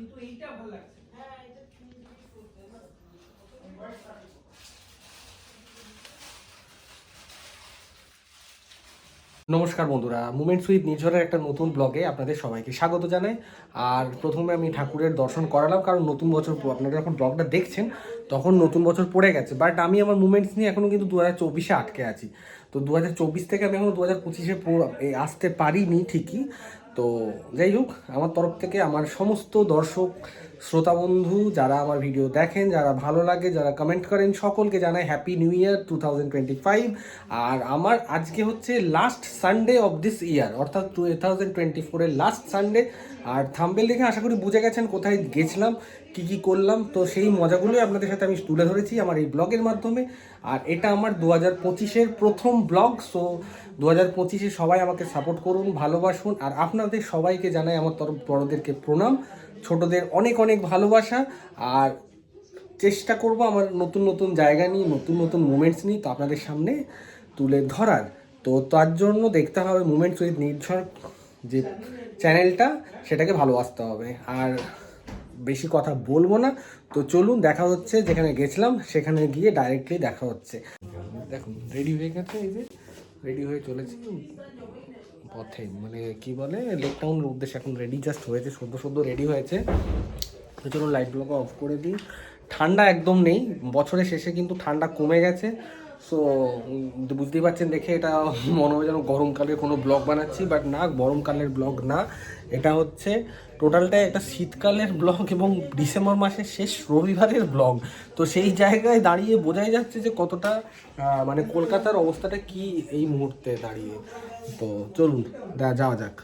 কিন্তু এইটা ভালো লাগছে নমস্কার বন্ধুরা মুমেন্টস উইথ নির্ঝরের একটা নতুন ব্লগে আপনাদের সবাইকে স্বাগত জানাই। আর প্রথমে আমি ঠাকুরের দর্শন করালাম কারণ নতুন বছর আপনারা যখন ব্লগটা দেখছেন তখন নতুন বছর পড়ে গেছে। বাট আমি আমার মুমেন্টস নিয়ে এখনও কিন্তু দু হাজার চব্বিশে আটকে আছি। তো দু হাজার চব্বিশ থেকে আমি এখনও দু হাজার পঁচিশে আসতে পারিনি ঠিকই। তো যাই হোক আমার তরফ থেকে আমার সমস্ত দর্শক শ্রোতা বন্ধু, যারা আমার ভিডিও দেখেন, যারা ভালো লাগে, যারা কমেন্ট করেন, সকলকে জানাই happy new year two thousand twenty five আর আমার আজকে হচ্ছে last Sunday of this year অর্থাৎ টু থাউজেন্ড টোয়েন্টি ফোরের লাস্ট সানডে আর থাম্বেল দেখে আশা করি বুঝে গেছেন কোথায় গেছিলাম, কি কি করলাম। তো সেই মজাগুলোই আপনাদের সাথে আমি তুলে ধরেছি আমার এই ব্লগের মাধ্যমে। আর এটা আমার দু হাজার পঁচিশের প্রথম ব্লগ সো দু হাজার পঁচিশে সবাই আমাকে সাপোর্ট করুন, ভালোবাসুন। আর আপনাদের সবাইকে জানাই আমার তরফ বড়োদেরকে প্রণাম। ছোটদের অনেক অনেক ভালোবাসা, আর চেষ্টা করব আমার নতুন নতুন জায়গা নিয়ে, নতুন নতুন মুমেন্টস নিয়ে তো আপনাদের সামনে তুলে ধরার। তো তার জন্য দেখতে হবে মুমেন্টস উইথ নির্ঝর যে চ্যানেলটা সেটাকে ভালোবাসতে হবে। আর বেশি কথা বলব না। তো চলুন, দেখা হচ্ছে যেখানে গেছিলাম, সেখানে গিয়ে ডাইরেক্টলি দেখা হচ্ছে। দেখুন রেডি হয়ে গেছে এই যে রেডি হয়ে চলেছি। পথে। মানে কি বলে লেক উদ্দেশ্যে এখন রেডি জাস্ট হয়েছে, সদ্য সদ্য রেডি হয়েছে। চলুন লাইটগুলোকে অফ করে দিই। ঠান্ডা একদম নেই, বছরের শেষে কিন্তু ঠান্ডা কমে গেছে। সো বুঝতেই পারছেন দেখে এটা মনে হয় যেন গরমকালের কোনো ব্লগ বানাচ্ছি বাট না গরমকালের ব্লগ না। এটা হচ্ছে টোটালটা একটা শীতকালের ব্লগ এবং ডিসেম্বর মাসের শেষ রবিবারের ব্লগ তো সেই জায়গায় দাঁড়িয়ে বোঝাই যাচ্ছে যে কতটা মানে কলকাতার অবস্থাটা কি এই মুহূর্তে দাঁড়িয়ে। তো চলুন যাওয়া যাক।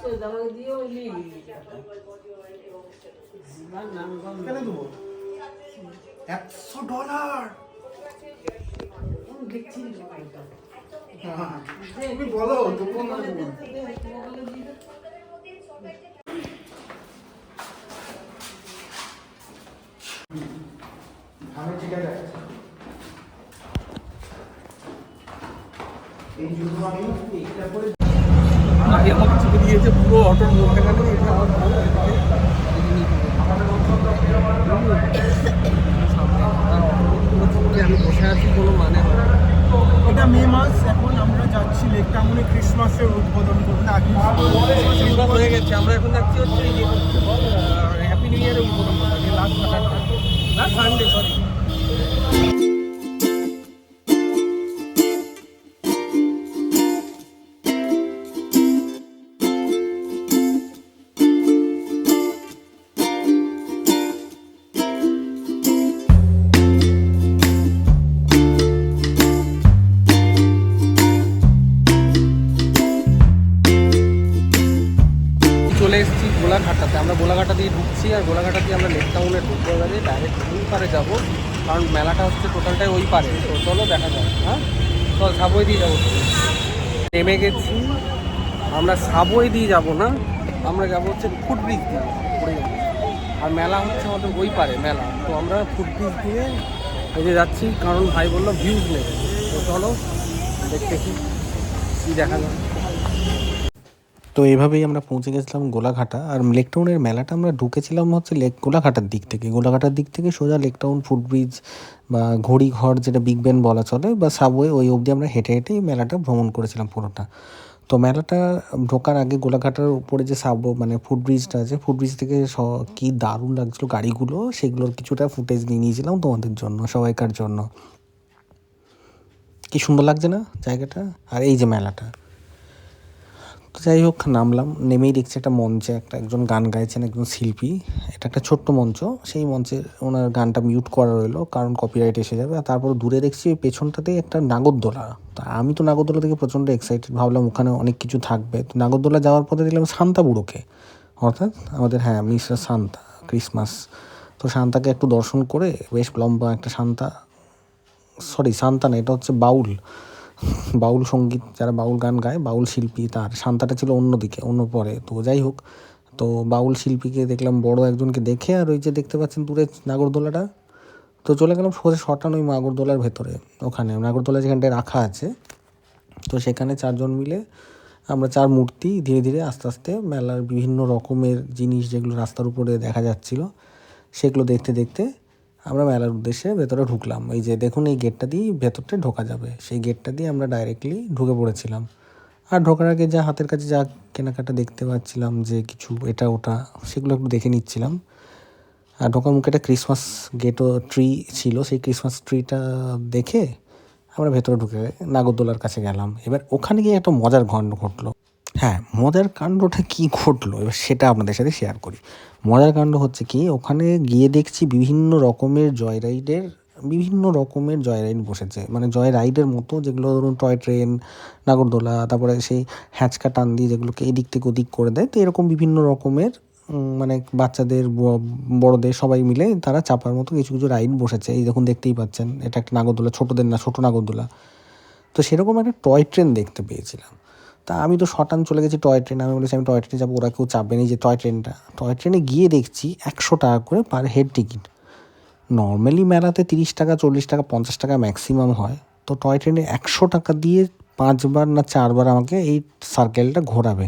করে দে দিয়ে ওই নিয়ে নিবি একশো ডলার দেখছি বলো আমি ঠিক আছে এই জুতো আমি এইটা করে আমাকে দিয়েছে পুরো অটোর মধ্যেখানে এটা আমার ভালো। আমি বসে আছি কোনো মানে হয় এটা মে মাস এখন আমরা যাচ্ছি লেক টাউনে ক্রিসমাসের উদ্বোধন করতে। আগে ক্রিসমাস হয়ে গেছে আমরা এখন যাচ্ছি হচ্ছে হ্যাপি নিউ ইয়ারের উদ্বোধন করতে লাস্ট লাস্ট সানডে সরি দিয়ে ঢুকছি আর গোলাঘাটা দিয়ে আমরা লেক টাউনে ঢুকবো এবারে ডাইরেক্ট ওই পারে যাব। কারণ মেলাটা হচ্ছে টোটালটাই ওই পারে। তো চলো দেখা যাক হ্যাঁ? চল সাবওয়ে দিয়ে যাব। নেমে গেছি। আমরা সাবওয়ে দিয়ে যাব না, আমরা যাব হচ্ছে ফুটব্রিজ দিয়ে পড়ে যাব আর মেলা হচ্ছে আমাদের ওই পারে, মেলা। তো আমরা ফুটব্রিজ দিয়ে এই যে যাচ্ছি। কারণ ভাই বলল ভিউজ নেবে তো চলো, দেখতে কি দেখা যায়। তো এভাবেই আমরা পৌঁছে গেছিলাম গোলাঘাটা। আর লেকটাউনের মেলাটা আমরা ঢুকেছিলাম হচ্ছে লেক গোলাঘাটার দিক থেকে। গোলাঘাটার দিক থেকে সোজা লেকটাউন ফুটব্রিজ বা ঘড়িঘর যেটা বিগ ব্যান বলা চলে বা সাবওয়ে ওই অবধি আমরা হেঁটে হেঁটেই মেলাটা ভ্রমণ করেছিলাম পুরোটা। তো মেলাটা ঢোকার আগে গোলাঘাটার উপরে যে সাব মানে ফুটব্রিজটা আছে ফুটব্রিজ থেকে স- কি দারুণ লাগছিল গাড়িগুলো, সেগুলোর কিছুটা ফুটেজ নিয়ে নিয়েছিলাম তোমাদের জন্য, সবাইকার জন্য। কি সুন্দর লাগছে না জায়গাটা? আর এই যে মেলাটা। যাই হোক নামলাম। নেমেই দেখছি একটা মঞ্চে একটা একজন গান গাইছেন, একজন শিল্পী। এটা একটা ছোট্ট মঞ্চ। সেই মঞ্চে ওনার গানটা মিউট করা রইল, কারণ কপিরাইট এসে যাবে। আর তারপর দূরে দেখছি ওই পেছনটাতেই একটা নাগরদোলা। তা আমি তো নাগরদোলা থেকে প্রচণ্ড এক্সাইটেড ভাবলাম ওখানে অনেক কিছু থাকবে। তো নাগরদোলা যাওয়ার পথে দেখলাম শান্তা বুড়োকে। অর্থাৎ আমাদের হ্যাঁ মিস্টার শান্তা ক্রিসমাস তো শান্তাকে একটু দর্শন করে বেশ লম্বা একটা শান্তা সরি শান্তা না, এটা হচ্ছে বাউল। বাউল সংগীত, যারা বাউল গান গায়, বাউল শিল্পী তার শান্তাটা ছিল অন্যদিকে অন্য পরে। তো যাই হোক, তো বাউল শিল্পীকে দেখলাম বড় একজনকে দেখে আর ওই যে দেখতে পাচ্ছেন দূরে নাগরদোলাটা। তো চলে গেলাম সোজা শটান ওই নাগরদোলার ভেতরে, ওখানে। নাগরদোলা যেখানটায় রাখা আছে, তো সেখানে চারজন মিলে আমরা চার মূর্তি ধীরে ধীরে আস্তে আস্তে মেলার বিভিন্ন রকমের জিনিস যেগুলো রাস্তার উপরে দেখা যাচ্ছিল, সেগুলো দেখতে দেখতে আমরা মেলার উদ্দেশ্যে ভেতরে ঢুকলাম। এই যে দেখুন, এই গেটটা দিয়ে ভেতরটা ঢোকা যাবে। সেই গেটটা দিয়ে আমরা ডাইরেক্টলি ঢুকে পড়েছিলাম। আর ঢোকার আগে যা হাতের কাছে যা কেনাকাটা দেখতে পাচ্ছিলাম যে কিছু এটা ওটা, সেগুলো একটু দেখে নিচ্ছিলাম। আর ঢোকার মুখে একটা ক্রিসমাস গেটও ট্রি ছিল। সেই ক্রিসমাস ট্রিটা দেখে আমরা ভেতরে ঢুকে নাগরদোলার কাছে গেলাম। এবার ওখানে গিয়ে একটা মজার কাণ্ড ঘটলো। হ্যাঁ মজার কাণ্ডটা কি ঘটলো? এবার সেটা আপনাদের সাথে শেয়ার করি। মজার কাণ্ড হচ্ছে কি, ওখানে গিয়ে দেখছি বিভিন্ন রকমের জয় রাইডের বিভিন্ন রকমের জয় রাইড বসেছে। মানে জয় রাইডের মতো, যেগুলো ধরুন টয় ট্রেন নাগরদোলা, তারপরে সেই হ্যাঁচকা টান দিয়ে যেগুলোকে এদিক থেকে ওদিক করে দেয়। তো এরকম বিভিন্ন রকমের মানে বাচ্চাদের বড়দের সবাই মিলে তারা চাপার মতো কিছু কিছু রাইড বসেছে। এই দেখুন, দেখতেই পাচ্ছেন, এটা একটা নাগরদোলা, ছোটোদের না, ছোটো নাগরদোলা। তো সেরকম একটা টয় ট্রেন দেখতে পেয়েছিলাম। তা আমি তো শটান চলে গেছি টয় ট্রেন। আমি বলেছি, আমি টয় ট্রেনে যাব, ওরা কেউ চাপবে না যে টয় ট্রেনটা। টয় ট্রেনে গিয়ে দেখছি একশো টাকা করে পার হেড টিকিট। নর্মালি মেলাতে তিরিশ টাকা, চল্লিশ টাকা, পঞ্চাশ টাকা ম্যাক্সিমাম হয়। তো টয় ট্রেনে একশো টাকা দিয়ে পাঁচবার না চারবার আমাকে এই সার্কেলটা ঘোরাবে।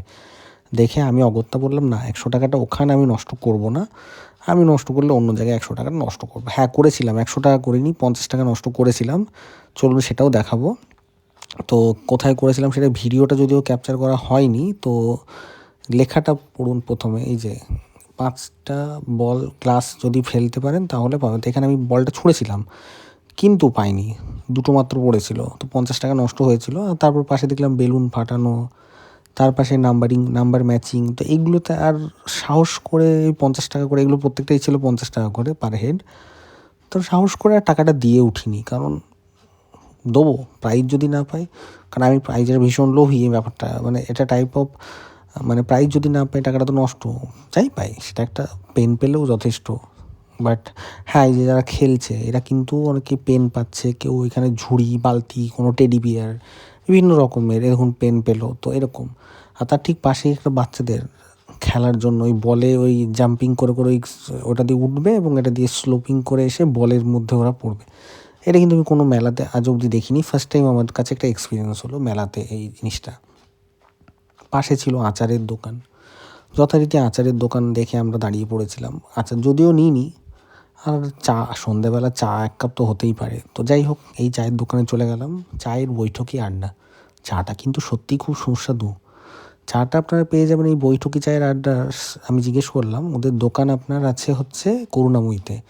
দেখে আমি অগত্যা বললাম, না, একশো টাকাটা ওখানে আমি নষ্ট করব না। আমি নষ্ট করলে অন্য জায়গায় একশো টাকা নষ্ট করব। হ্যাঁ করেছিলাম, একশো টাকা করিনি, পঞ্চাশ টাকা নষ্ট করেছিলাম। চলুন সেটাও দেখাবো। তো কোথায় করেছিলাম সেটা ভিডিওটা যদিও ক্যাপচার করা হয়নি, তো লেখাটা পড়ুন প্রথমে, এই যে পাঁচটা বল ক্লাস যদি ফেলতে পারেন তাহলে পাবেন। তো এখানে আমি বলটা ছুঁড়েছিলাম, কিন্তু পাইনি, দুটো মাত্র পড়েছিল, তো পঞ্চাশ টাকা নষ্ট হয়েছিল। আর তারপর পাশে দেখলাম বেলুন ফাটানো, তার পাশে নাম্বারিং নাম্বার ম্যাচিং তো এইগুলোতে আর সাহস করে পঞ্চাশ টাকা করে, এগুলো প্রত্যেকটাই ছিল পঞ্চাশ টাকা করে পার হেড তো সাহস করে আর টাকাটা দিয়ে উঠিনি, কারণ দেবো প্রাইজ যদি না পাই, কারণ আমি প্রাইজের ভীষণ লোভী এই ব্যাপারটা। মানে এটা টাইপ অফ মানে প্রাইজ যদি না পাই, টাকাটা তো নষ্ট। যাই পাই, সেটা একটা পেন পেলেও যথেষ্ট। বাট হ্যাঁ এই যে যারা খেলছে, এরা কিন্তু অনেকে পেন পাচ্ছে, কেউ এখানে ঝুড়ি, বালতি, কোনো টেডি বিয়ার বিভিন্ন রকমের এরকম পেন পেল, তো এরকম। আর তার ঠিক পাশেই একটা বাচ্চাদের খেলার জন্য ওই বলে ওই জাম্পিং করে করে ওই ওটা দিয়ে উঠবে এবং এটা দিয়ে স্লোপিং করে এসে বলের মধ্যে ওরা পড়বে। এটা কিন্তু আমি কোনো মেলাতে আজ অবধি দেখিনি। ফার্স্ট টাইম আমার কাছে একটা এক্সপিরিয়েন্স হলো মেলাতে এই জিনিসটা। পাশে ছিল আচারের দোকান। যথারীতি আচারের দোকান দেখে আমরা দাঁড়িয়ে পড়েছিলাম। আচার যদিও নিইনি, আর চা, সন্ধেবেলা চা এক কাপ তো হতেই পারে। তো যাই হোক, এই চায়ের দোকানে চলে গেলাম। চায়ের বৈঠকি আড্ডা চাটা কিন্তু সত্যিই খুব সুস্বাদু। চাটা আপনারা পেয়ে যাবেন এই বৈঠকি চায়ের আড্ডা আমি জিজ্ঞেস করলাম, ওদের দোকান আপনার আছে হচ্ছে করুণাময়ীতে?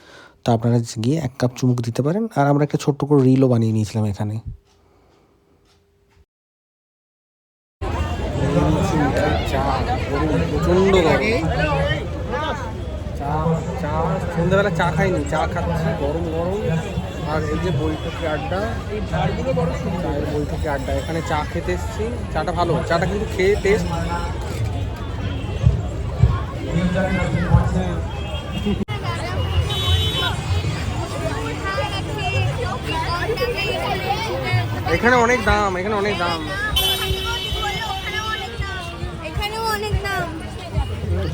তো আপনারা গিয়ে এক কাপ চুমুক দিতে পারেন। আর আমরা একটা ছোট্ট করে রিলও বানিয়ে নিয়েছিলাম এখানে। প্রচণ্ড চা চা সন্ধ্যাবেলা চা খাইনি চা খাচ্ছি গরম গরম আর এই যে বৈঠকি আড্ডা এই ঝাড়গুলো আড্ডা এখানে চা খেতে এসেছি চাটা ভালো চাটা কিন্তু খেয়ে টেস্ট এখানে অনেক দাম এখানে অনেক দাম।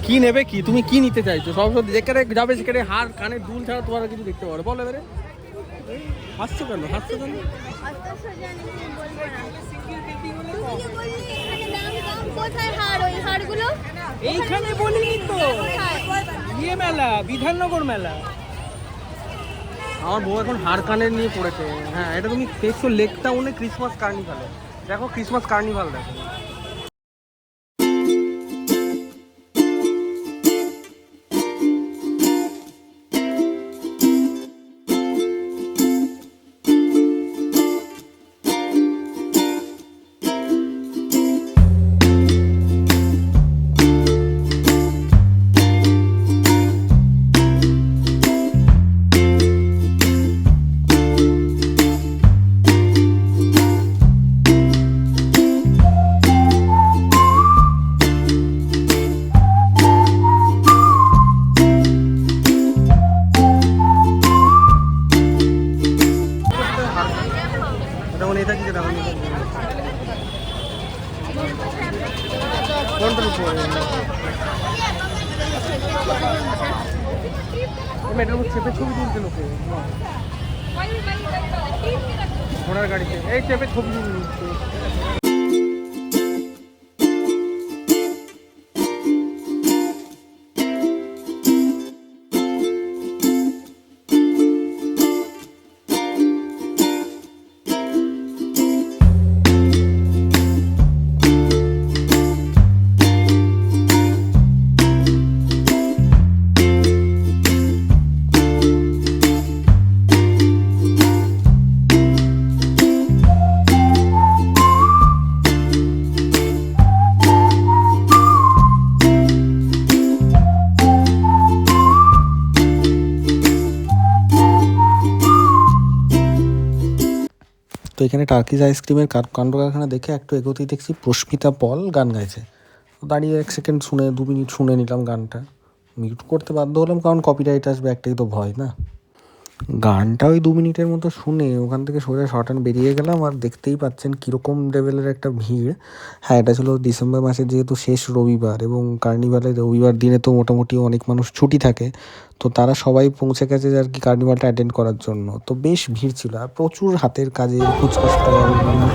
কি নেবে কি? তুমি কি নিতে চাইছো? সব সব যেখানে যাবে সেখানে হার কানে দুল ছাড়া তোমার কিছু দেখতে পারো। বলো এবারে। হাসছো কেন? হাসছো কেন? এইখানে বলিনি তো। ইয়ে মেলা বিধাননগর মেলা। আমার বউ এখন হার কানের নিয়ে পড়েছে। হ্যাঁ এটা তুমি দেখছ লেক টাউনে ক্রিসমাস কার্নিভালে দেখো ক্রিসমাস কার্নিভাল দেখো। মেয়েটার উপর। চেপে ছবি তুলতে লোকে। ঘোড়ার গাড়িতে। এই চেপে ছবি তুলে তো এখানে টার্কিজ আইসক্রিমের কার- কাণ্ড কারখানা দেখে একটু এগোতেই দেখছি প্রস্মিতা পল গান গাইছে। দাঁড়িয়ে এক সেকেন্ড শুনে, দু মিনিট শুনে নিলাম গানটা। মিউট করতে বাধ্য হলাম কারণ কপিরাইট আসবে, একটাই তো ভয়, না? গানটা ওই দু মিনিটের মতো শুনে ওখান থেকে সোজা শর্টান বেরিয়ে গেলাম আর দেখতেই পাচ্ছেন কীরকম লেভেলের একটা ভিড়। হ্যাঁ এটা ছিল ডিসেম্বর মাসের যেহেতু শেষ রবিবার এবং কার্নিভালের রবিবার দিনে তো মোটামুটি অনেক মানুষ ছুটি থাকে, তো তারা সবাই পৌঁছে গেছে আর কি কার্নিভালটা অ্যাটেন্ড করার জন্য। তো বেশ ভিড় ছিল আর প্রচুর হাতের কাজে ফুচকা স্টল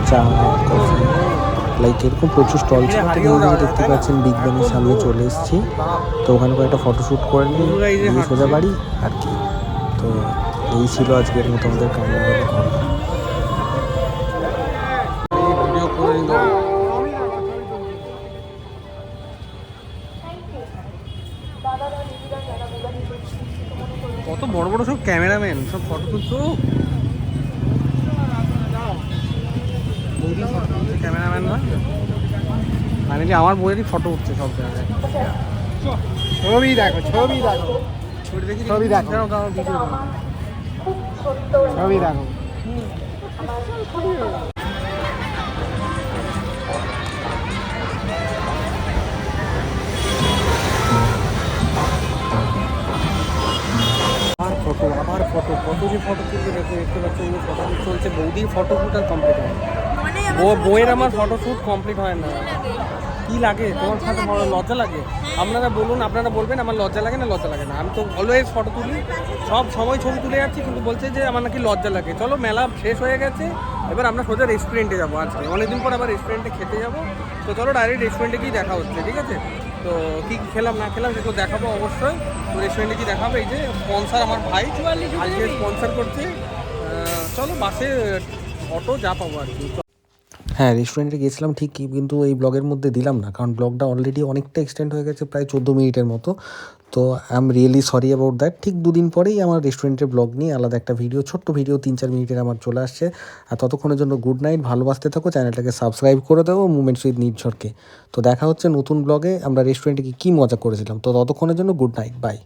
চা কফি লাইক এরকম প্রচুর স্টল ছিল। দেখতে পাচ্ছেন বিগ ব্যানের সামনে চলে এসেছি। তো ওখানে কয়েকটা ফটোশ্যুট করে নিয়ে সোজা বাড়ি আর কি। তো এই ছিল আজকের মতো আমাদের নিল কত বড় বড় সব ক্যামেরাম্যান সব ফটো তুলছো? ক্যামেরাম্যান না মানে যে আমার বইয়েরই ফটো উঠছে সব জায়গায়। ছবি দেখো ছবি দেখো। ছবি দেখি ছবি দেখো। ভিডিও দেখো আবার ফটো আবার ফটো ফটো দেখতে পাচ্ছ ফটো চলছে শুট আর কমপ্লিট হয়। বইয়ের আমার ফটো শ্যুট কমপ্লিট হয় না কি লাগে? তোমার সাথে বড় লজ্জা লাগে? আপনারা বলুন আপনারা বলবেন আমার লজ্জা লাগে না লজ্জা লাগে না? আমি তো অলওয়েজ ফটো তুলি। সব সময় ছবি তুলে যাচ্ছি কিন্তু বলছে যে আমার নাকি লজ্জা লাগে। চলো মেলা শেষ হয়ে গেছে। এবার আমরা সোজা রেস্টুরেন্টে যাব আজকে। অনেকদিন পর আবার রেস্টুরেন্টে খেতে যাব। তো চলো ডাইরেক্ট রেস্টুরেন্টে গিয়ে দেখা হচ্ছে ঠিক আছে? তো কী কী খেলাম না খেলাম সেগুলো দেখাবো অবশ্যই। তো রেস্টুরেন্টে গিয়ে দেখাবো। এই যে স্পন্সার আমার ভাই আজকে স্পন্সার করছে। চলো বাসে অটো যা পাবো আর কি। হ্যাঁ রেস্টুরেন্টে গিয়েছিলাম ঠিকই কিন্তু এই ব্লগের মধ্যে দিলাম না, কারণ ব্লগটা অলরেডি অনেকটা এক্সটেন্ড হয়ে গেছে, প্রায় চোদ্দ মিনিটের মতো। তো I am really sorry about that ঠিক দুদিন পরেই আমার রেস্টুরেন্টের ব্লগ নিয়ে আলাদা একটা ভিডিও ছোট্ট ভিডিও তিন চার মিনিটের আমার চলে আসছে। আর ততক্ষণের জন্য গুড নাইট ভালোবাসতে থাকো চ্যানেলটাকে সাবস্ক্রাইব করে দেবো মুমেন্টস উইথ নির্ঝরকে তো দেখা হচ্ছে নতুন ব্লগে আমরা রেস্টুরেন্টে কী মজা করেছিলাম। তো ততক্ষণের জন্য গুড নাইট বাই